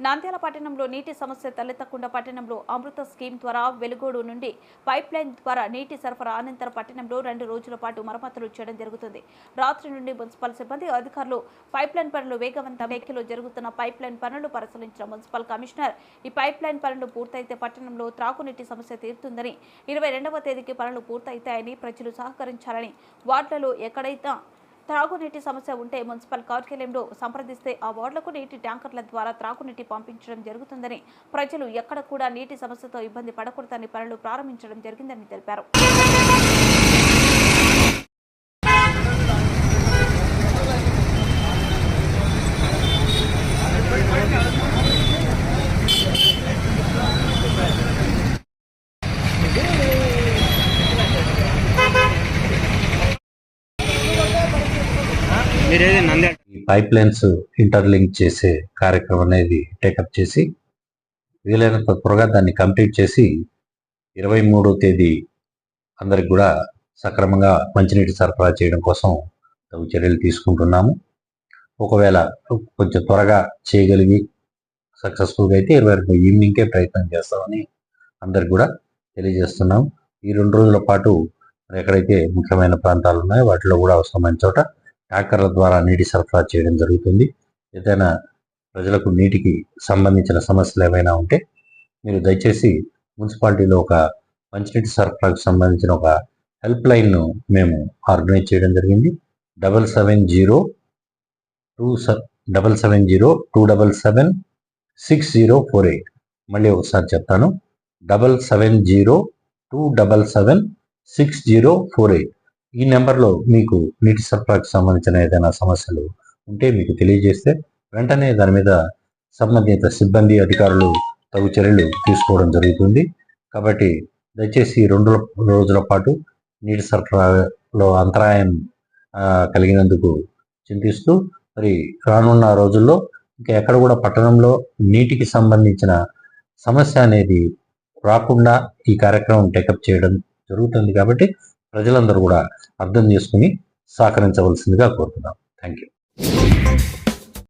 నంద్యాల పట్టణంలో నీటి సమస్య తలెత్తకుండా పట్టణంలో అమృత స్కీమ్ ద్వారా వెలుగోడు నుండి పైప్ లైన్ ద్వారా నీటి సరఫరా అనంతరం పట్టణంలో రెండు రోజుల పాటు మరమ్మతులు చేయడం జరుగుతుంది. రాత్రి నుండి మున్సిపల్ సిబ్బంది అధికారులు పైప్ లైన్ పనులు వేగవంత వేఖ్యలో జరుగుతున్న పైప్ లైన్ పనులు పరిశీలించిన మున్సిపల్ కమిషనర్ ఈ పైప్ లైన్ పనులు పూర్తయితే పట్టణంలో త్రాగునీటి సమస్య తీరుతుందని ఇరవై రెండవ తేదీకి పనులు పూర్తయితాయని ప్రజలు సహకరించాలని వార్డులలో ఎక్కడైతే త్రాగునీటి సమస్య ఉంటే మున్సిపల్ కార్యాలయంలో సంప్రదిస్తే ఆ వార్డులకు నీటి ట్యాంకర్ల ద్వారా త్రాగునీటి పంపించడం జరుగుతుందని ప్రజలు ఎక్కడ కూడా నీటి సమస్యతో ఇబ్బంది పడకూడదని పనులు ప్రారంభించడం జరిగిందని తెలిపారు Yeah నంద్యాల ఈ పైప్ లైన్స్ ఇంటర్లింక్ చేసే కార్యక్రమం అనేది టేకప్ చేసి వీలైనంత త్వరగా దాన్ని కంప్లీట్ చేసి ఇరవై మూడో తేదీ అందరికి కూడా సక్రమంగా మంచినీటి సరఫరా చేయడం కోసం తగు చర్యలు తీసుకుంటున్నాము. ఒకవేళ కొంచెం త్వరగా చేయగలిగి సక్సెస్ఫుల్గా అయితే ఇరవై రెండు ఈవినింగ్కే ప్రయత్నం చేస్తామని అందరికి కూడా తెలియజేస్తున్నాం. ఈ రెండు రోజుల పాటు ఎక్కడైతే ముఖ్యమైన ప్రాంతాలు ఉన్నాయో వాటిలో కూడా అవసరమైన చోట ట్యాంకర్ల ద్వారా నీటి సరఫరా చేయడం జరుగుతుంది. ఏదైనా ప్రజలకు నీటికి సంబంధించిన సమస్యలు ఏమైనా ఉంటే మీరు దయచేసి మున్సిపాలిటీలో ఒక మంచినీటి సరఫరాకు సంబంధించిన ఒక హెల్ప్ లైన్ను మేము ఆర్గనైజ్ చేయడం జరిగింది. Double seven zero two double seven zero two double seven six zero four eight. మళ్ళీ ఒకసారి చెప్తాను. Double seven zero two double seven six zero four eight. ఈ నెంబర్లో మీకు నీటి సరఫరాకు సంబంధించిన ఏదైనా సమస్యలు ఉంటే మీకు తెలియజేస్తే వెంటనే దాని మీద సంబంధిత సిబ్బంది అధికారులు తగు చర్యలు తీసుకోవడం జరుగుతుంది. కాబట్టి దయచేసి రెండు రోజుల పాటు నీటి సరఫరాలో అంతరాయం కలిగినందుకు చింతిస్తూ మరి రానున్న రోజుల్లో ఇంకా ఎక్కడ కూడా పట్టణంలో నీటికి సంబంధించిన సమస్య అనేది రాకుండా ఈ కార్యక్రమం టేకప్ చేయడం జరుగుతుంది. కాబట్టి ప్రజలందరూ కూడా అర్థం చేసుకుని సహకరించవలసిందిగా కోరుతున్నాం. Thank you